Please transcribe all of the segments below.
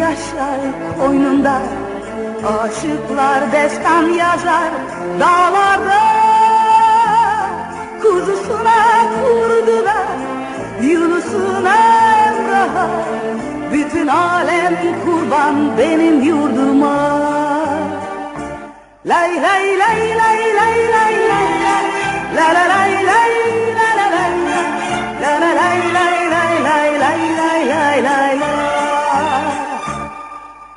Yaşar koynunda Aşıklar destan yazar dağlarda Kuzusuna kurduna Yunus'una Emrah'a Bütün alem kurban benim yurduma Lay lay lay lay lay lay lay lay La la lay lay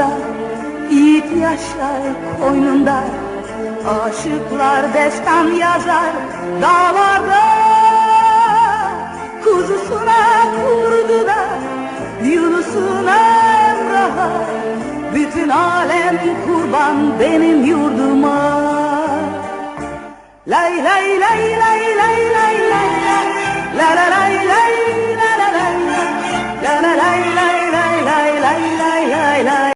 bir yanda Yiğit yaşar koynunda. Aşıklar destan yazar dağlarda. Kuzusuna kurduna Yunus'una Emrah'a Bütün alem kurban benim yurduma. Lay lay lay lay lay lay lay la La la lay lay